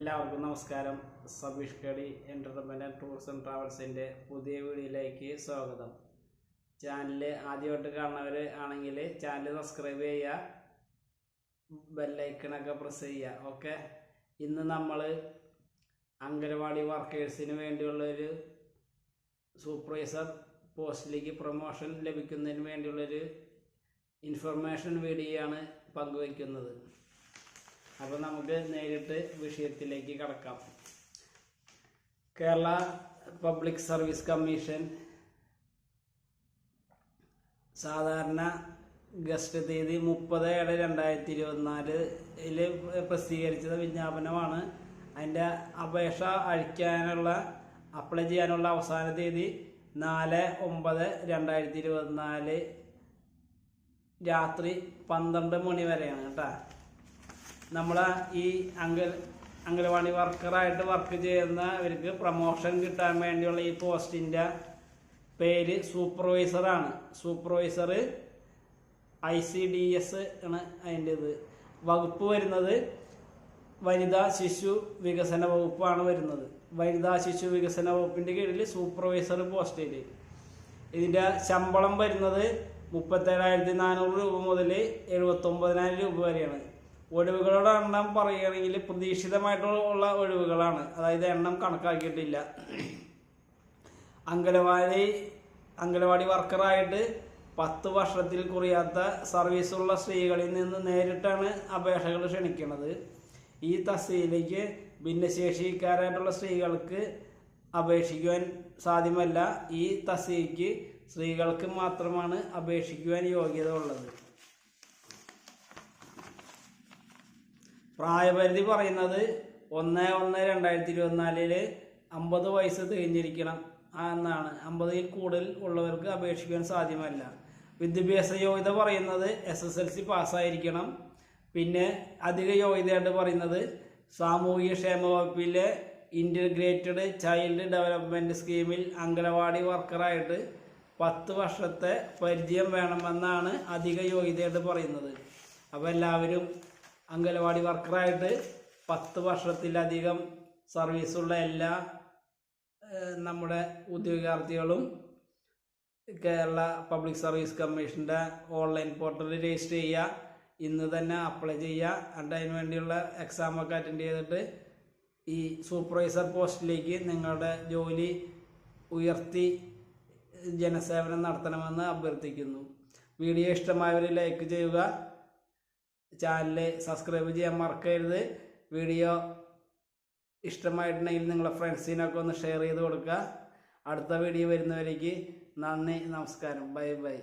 എല്ലാവർക്കും നമസ്കാരം. സബീഷ് കടി എന്റർടൈൻമെന്റ് ആൻഡ് ടൂറിസം ട്രാവൽസിന്റെ പുതിയ വീഡിയോയിലേക്ക് സ്വാഗതം. ചാനൽ ആദ്യമായിട്ട് കാണുന്നവർ ആണെങ്കിൽ ചാനൽ സബ്സ്ക്രൈബ് ചെയ്യുക ബെല്ലൈക്കണൊക്കെ പ്രസ് ചെയ്യുക ഓക്കെ ഇന്ന് നമ്മൾ അംഗനവാടി വർക്കേഴ്സിന് വേണ്ടിയുള്ളൊരു സൂപ്പർവൈസർ പോസ്റ്റിലേക്ക് പ്രൊമോഷൻ ലഭിക്കുന്നതിന് വേണ്ടിയുള്ളൊരു ഇൻഫർമേഷൻ വീഡിയോ ആണ് പങ്കുവയ്ക്കുന്നത് അപ്പോൾ നമുക്ക് നേരിട്ട് വിഷയത്തിലേക്ക് കടക്കാം. കേരള പബ്ലിക് സർവീസ് കമ്മീഷൻ സാധാരണ ഗസ്റ്റ് തീയതി മുപ്പത് ഏഴ് രണ്ടായിരത്തി ഇരുപത്തിനാലിൽ പ്രസിദ്ധീകരിച്ചത് വിജ്ഞാപനമാണ്. അതിന്റെ അപേക്ഷ അഴിക്കാനുള്ള അപ്ലൈ ചെയ്യാനുള്ള അവസാന തീയതി നാല് ഒമ്പത് രണ്ടായിരത്തി ഇരുപത്തിനാല് രാത്രി പന്ത്രണ്ട് മണി വരെയാണ് കേട്ടോ. നമ്മളെ ഈ അങ്കൽ അംഗനവാടി വർക്കറായിട്ട് വർക്ക് ചെയ്യുന്ന ചെയ്യുന്നവർക്ക് പ്രൊമോഷൻ കിട്ടാൻ വേണ്ടിയുള്ള ഈ പോസ്റ്റിന്റെ പേര് സൂപ്പർവൈസറാണ് supervisor I C D S ആണ് അതിന്റെ ഇത് വകുപ്പ് വരുന്നത് വനിതാ ശിശു വികസന വകുപ്പാണ് വരുന്നത്. വനിതാ ശിശു വികസന വകുപ്പിന്റെ കീഴിൽ സൂപ്പർവൈസർ പോസ്റ്റിൽ ഇതിന്റെ ശമ്പളം വരുന്നത് മുപ്പത്തേഴായിരത്തി നാനൂറ് രൂപ മുതൽ എഴുപത്തൊമ്പതിനായിരം രൂപ വരെയാണ്. ഒഴിവുകളുടെ എണ്ണം പറയുകയാണെങ്കിൽ പ്രതീക്ഷിതമായിട്ടുള്ള ഒഴിവുകളാണ്. അതായത് എണ്ണം കണക്കാക്കിയിട്ടില്ല. അംഗനവാടി അംഗനവാടി വർക്കറായിട്ട് പത്ത് വർഷത്തിൽ കുറയാത്ത സർവീസുള്ള സ്ത്രീകളിൽ നിന്ന് നേരിട്ടാണ് അപേക്ഷകൾ ക്ഷണിക്കുന്നത്. ഈ തസ്തിയിലേക്ക് ഭിന്നശേഷിക്കാരായിട്ടുള്ള സ്ത്രീകൾക്ക് അപേക്ഷിക്കുവാൻ സാധ്യമല്ല. ഈ തസ്തിക്ക് സ്ത്രീകൾക്ക് മാത്രമാണ് അപേക്ഷിക്കുവാൻ യോഗ്യത ഉള്ളത്. പ്രായപരിധി പറയുന്നത് ഒന്ന് ഒന്ന് രണ്ടായിരത്തി ഇരുപത്തിനാലിൽ അമ്പത് വയസ്സ് തികഞ്ഞിരിക്കണം എന്നാണ്. അമ്പതിൽ കൂടുതൽ ഉള്ളവർക്ക് അപേക്ഷിക്കാൻ സാധ്യമല്ല. വിദ്യാഭ്യാസ യോഗ്യത പറയുന്നത് എസ് എസ് എൽ സി പാസ്സായിരിക്കണം. പിന്നെ അധിക യോഗ്യതയായിട്ട് പറയുന്നത് സാമൂഹിക ക്ഷേമ വകുപ്പിലെ ഇന്റഗ്രേറ്റഡ് ചൈൽഡ് ഡെവലപ്മെന്റ് സ്കീമിൽ അംഗനവാടി വർക്കറായിട്ട് പത്ത് വർഷത്തെ പരിചയം വേണമെന്നാണ് അധിക യോഗ്യതയായിട്ട് പറയുന്നത്. അപ്പോൾ എല്ലാവരും അംഗനവാടി വർക്കറായിട്ട് പത്ത് വർഷത്തിലധികം സർവീസുള്ള എല്ലാ നമ്മുടെ ഉദ്യോഗാർത്ഥികളും കേരള പബ്ലിക് സർവീസ് കമ്മീഷന്റെ ഓൺലൈൻ പോർട്ടലിൽ രജിസ്റ്റർ ചെയ്യുക ഇന്ന് തന്നെ അപ്ലൈ ചെയ്യുക അണ്ട് അതിന് വേണ്ടിയുള്ള എക്സാമൊക്കെ അറ്റൻഡ് ചെയ്തിട്ട് ഈ സൂപ്പർവൈസർ പോസ്റ്റിലേക്ക് നിങ്ങളുടെ ജോലി ഉയർത്തി ജനസേവനം നടത്തണമെന്ന് അഭ്യർത്ഥിക്കുന്നു. വീഡിയോ ഇഷ്ടമായവർ ലൈക്ക് ചെയ്യുക ചാനൽ സബ്സ്ക്രൈബ് ചെയ്യാൻ മറക്കരുത്. വീഡിയോ ഇഷ്ടമായിട്ടുണ്ടെങ്കിൽ നിങ്ങളുടെ ഫ്രണ്ട്സിനൊക്കെ ഒന്ന് ഷെയർ ചെയ്ത് കൊടുക്കുക. അടുത്ത വീഡിയോ വരുന്നവരേക്ക് നന്ദി നമസ്കാരം. Bye bye.